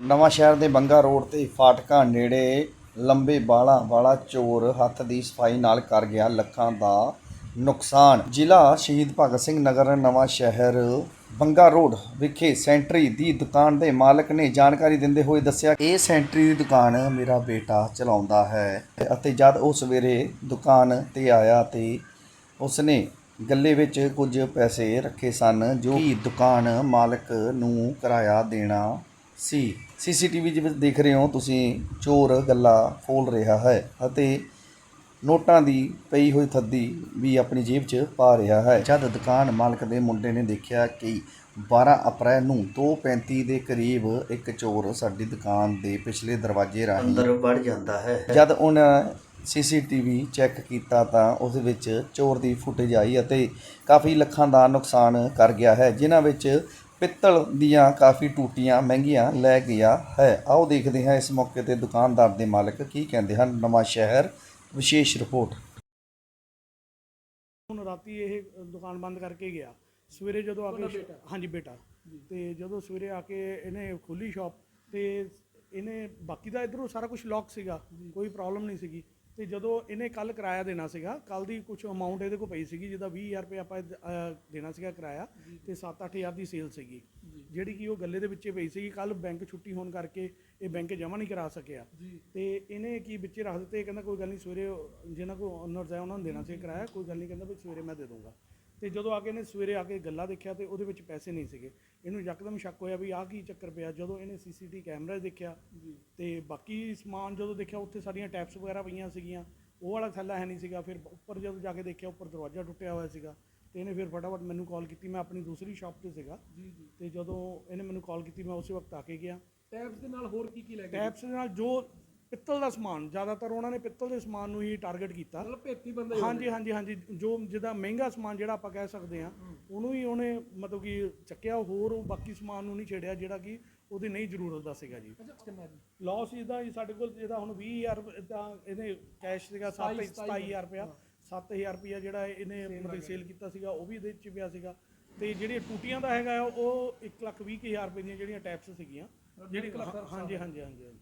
ਨਵਾਂ ਸ਼ਹਿਰ ਦੇ ਬੰਗਾ ਰੋਡ ਤੇ ਫਾਟਕਾਂ ਨੇੜੇ ਲੰਬੇ ਬਾਲਾਂ ਵਾਲਾ ਚੋਰ ਹੱਥ ਦੀ ਸਫ਼ਾਈ ਨਾਲ ਕਰ ਗਿਆ ਲੱਖਾਂ ਦਾ ਨੁਕਸਾਨ। ਜ਼ਿਲ੍ਹਾ ਸ਼ਹੀਦ ਭਗਤ ਸਿੰਘ ਨਗਰ, ਨਵਾਂ ਸ਼ਹਿਰ, ਬੰਗਾ ਰੋਡ ਵਿਖੇ ਸੈਂਟਰੀ ਦੀ ਦੁਕਾਨ ਦੇ ਮਾਲਕ ਨੇ ਜਾਣਕਾਰੀ ਦਿੰਦੇ ਹੋਏ ਦੱਸਿਆ, ਇਹ ਸੈਂਟਰੀ ਦੀ ਦੁਕਾਨ ਮੇਰਾ ਬੇਟਾ ਚਲਾਉਂਦਾ ਹੈ ਅਤੇ ਜਦ ਉਹ ਸਵੇਰੇ ਦੁਕਾਨ ਤੇ ਆਇਆ ਤੇ ਉਸਨੇ ਗੱਲੇ ਵਿੱਚ ਕੁਝ ਪੈਸੇ ਰੱਖੇ ਸਨ ਜੋ ਕਿ ਦੁਕਾਨ ਮਾਲਕ ਨੂੰ ਕਿਰਾਇਆ ਦੇਣਾ ਸੀ। ਸੀਸੀਟੀਵੀ ਵਿੱਚ ਦੇਖ ਰਹੇ ਹੋ ਤੁਸੀਂ ਚੋਰ ਗੱਲਾ ਫੋਲ ਰਿਹਾ ਹੈ ਅਤੇ ਨੋਟਾਂ ਦੀ ਪਈ ਹੋਈ ਥੱਦੀ ਵੀ ਆਪਣੀ ਜੇਬ 'ਚ ਪਾ ਰਿਹਾ ਹੈ। ਜਦ ਦੁਕਾਨ ਮਾਲਕ ਦੇ ਮੁੰਡੇ ਨੇ ਦੇਖਿਆ ਕਿ 12 ਅਪ੍ਰੈਲ ਨੂੰ 2:35 ਦੇ ਕਰੀਬ ਇੱਕ ਚੋਰ ਸਾਡੀ ਦੁਕਾਨ ਦੇ ਪਿਛਲੇ ਦਰਵਾਜ਼ੇ ਰਾਹੀਂ ਅੰਦਰ ਵੜ ਜਾਂਦਾ ਹੈ। ਜਦ ਉਹਨਾਂ ਸੀਸੀਟੀਵੀ ਚੈੱਕ ਕੀਤਾ ਤਾਂ ਉਸ ਵਿੱਚ ਚੋਰ ਦੀ ਫੁਟੇਜ ਆਈ ਅਤੇ ਕਾਫੀ ਲੱਖਾਂ ਦਾ ਨੁਕਸਾਨ ਕਰ ਗਿਆ ਹੈ ਜਿਨ੍ਹਾਂ ਵਿੱਚ ਪਿੱਤਲ ਦੀਆਂ ਕਾਫੀ ਟੂਟੀਆਂ ਮਹਿੰਗੀਆਂ ਲੈ ਗਿਆ ਹੈ। ਆਓ ਦੇਖਦੇ ਹਾਂ ਇਸ ਮੌਕੇ ਤੇ ਦੁਕਾਨਦਾਰ ਦੇ ਮਾਲਕ ਕੀ ਕਹਿੰਦੇ ਹਨ। ਨਵਾਂ ਸ਼ਹਿਰ ਵਿਸ਼ੇਸ਼ ਰਿਪੋਰਟ। ਹੁਣ ਰਾਤੀ ਇਹ ਦੁਕਾਨ ਬੰਦ ਕਰਕੇ ਗਿਆ। ਸਵੇਰੇ ਜਦੋਂ ਆ ਕੇ ਹਾਂਜੀ ਬੇਟਾ। ਤੇ ਜਦੋਂ ਸਵੇਰੇ ਆ ਕੇ ਇਹਨੇ ਖੋਲੀ ਸ਼ਾਪ ਤੇ ਇਹਨੇ ਬਾਕੀ ਦਾ ਇਧਰੋਂ ਸਾਰਾ ਕੁਝ ਲੌਕ ਸੀਗਾ। ਕੋਈ ਪ੍ਰੋਬਲਮ ਨਹੀਂ ਸੀਗੀ। ਤੇ ਜਦੋਂ ਇਹਨੇ ਕੱਲ ਕਿਰਾਇਆ ਦੇਣਾ ਸੀਗਾ ਕੱਲ ਦੀ ਕੁਝ ਅਮਾਉਂਟ ਇਹਦੇ ਕੋਲ ਪਈ ਸੀਗੀ ਜਿਹਦਾ 20000 ਰੁਪਏ ਆਪਾਂ ਅਹ ਦੇਣਾ ਸੀਗਾ ਕਿਰਾਇਆ ਤੇ 7-8000 ਦੀ ਸੇਲ ਸੀਗੀ। ਜਿਹੜੀ ਕਿ ਉਹ ਗੱਲੇ ਦੇ ਵਿੱਚੇ ਪਈ ਸੀਗੀ ਕੱਲ ਬੈਂਕ ਛੁੱਟੀ ਹੋਣ ਕਰਕੇ ਇਹ ਬੈਂਕ ਜਮ੍ਹਾਂ ਨਹੀਂ ਕਰਾ ਸਕਿਆ। ਤੇ ਇਹਨੇ ਕੀ ਵਿੱਚੇ ਰੱਖ ਦਿੱਤੇ ਕਹਿੰਦਾ ਕੋਈ ਗੱਲ ਨਹੀਂ ਸਵੇਰੇ ਉਹ- ਜਿਹਨਾਂ ਕੋ ਓਨਰਸ ਹੈ ਉਹਨਾਂ ਨੂੰ ਦੇਣਾ ਸੀ ਕਿਰਾਇਆ ਕੋਈ ਗੱਲ ਨਹੀਂ ਕਹਿੰਦਾ ਵੀ ਸਵੇਰੇ ਮੈਂ ਦੇ ਦੂੰਗਾ। ਤੇ ਜਦੋਂ ਆ ਕੇ ਇਹਨੇ ਸਵੇਰੇ ਆ ਕੇ ਗੱਲਾ ਦੇਖਿਆ ਤੇ ਉਹਦੇ ਵਿੱਚ ਪੈਸੇ ਨਹੀਂ ਸੀਗੇ। ਇਹਨੂੰ ਯਕਦਮ ਸ਼ੱਕ ਹੋਇਆ ਵੀ ਆਹ ਕੀ ਚੱਕਰ ਪਿਆ। ਜਦੋਂ ਇਹਨੇ ਸੀਸੀਟੀ ਕੈਮਰਾ ਦੇਖਿਆ ਤੇ ਬਾਕੀ ਸਮਾਨ ਜਦੋਂ ਦੇਖਿਆ ਉੱਥੇ ਸਾਰੀਆਂ ਟੈਪਸ ਵਗੈਰਾ ਪਈਆਂ ਸੀਗੀਆਂ। ਉਹ ਵਾਲਾ ਥੈਲਾ ਹੈ ਨਹੀਂ ਸੀਗਾ। ਫਿਰ ਉੱਪਰ ਜਦੋਂ ਜਾ ਕੇ ਦੇਖਿਆ ਉੱਪਰ ਦਰਵਾਜ਼ਾ ਟੁੱਟਿਆ ਹੋਇਆ ਸੀਗਾ ਤੇ ਇਹਨੇ ਫਿਰ ਫਟਾਫਟ ਮੈਨੂੰ ਕਾਲ ਕੀਤੀ। ਮੈਂ ਆਪਣੀ ਦੂਸਰੀ ਸ਼ਾਪ ਤੇ ਸੀਗਾ ਤੇ ਜਦੋਂ ਇਹਨੇ ਮੈਨੂੰ ਕਾਲ ਕੀਤੀ ਮੈਂ ਉਸੇ ਵਕਤ ਆ ਕੇ ਗਿਆ। ਟੈਬਸ ਦੇ ਨਾਲ ਹੋਰ ਕੀ ਕੀ ਲੈ ਟੈਪਸ ਦੇ ਨਾਲ ਜੋ ਪਿੱਤਲ ਦਾ ਸਮਾਨ ਜ਼ਿਆਦਾਤਰ ਉਹਨਾਂ ਨੇ ਪਿੱਤਲ ਦੇ ਸਮਾਨ ਨੂੰ ਹੀ ਟਾਰਗੇਟ ਕੀਤਾ। ਮਤਲਬ ਭੇਤੀ ਬੰਦੇ ਹੀ ਹਾਂਜੀ ਹਾਂਜੀ ਹਾਂਜੀ ਜੋ ਜਿਹਦਾ ਮਹਿੰਗਾ ਸਮਾਨ ਜਿਹੜਾ ਆਪਾਂ ਕਹਿ ਸਕਦੇ ਆ ਉਹਨੂੰ ਹੀ ਉਹਨੇ ਮਤਲਬ ਕਿ ਚੱਕਿਆ ਹੋਰ ਉਹ ਬਾਕੀ ਸਮਾਨ ਨੂੰ ਨਹੀਂ ਛੇੜਿਆ ਜਿਹੜਾ ਕਿ ਉਹਦੀ ਨਹੀਂ ਜ਼ਰੂਰਤ ਦਾ ਸੀਗਾ ਜੀ। ਲਾਸ ਜਿਹਦਾ ਜੀ? ਸਾਡੇ ਕੋਲ ਜਿਹਦਾ ਹੁਣ 20000 ਤਾਂ ਇਹਨੇ ਕੈਸ਼ ਸੀਗਾ 7 27000 ਰੁਪਇਆ। 7000 ਰੁਪਇਆ ਜਿਹੜਾ ਇਹਨੇ ਮਤਲਬ ਸੇਲ ਕੀਤਾ ਸੀਗਾ ਉਹ ਵੀ ਇਹਦੇ ਵਿੱਚ ਪਿਆ ਸੀਗਾ। ਤੇ ਜਿਹੜੀਆਂ ਟੂਟੀਆਂ ਦਾ ਹੈਗਾ ਉਹ 120000 ਰੁਪਏ ਦੀਆਂ ਜਿਹੜੀਆਂ ਟੈਪਸ ਸੀਗੀਆਂ। ਜਿਹੜੀ ਹਾਂਜੀ ਹਾਂਜੀ ਹਾਂਜੀ ਹਾਂਜੀ।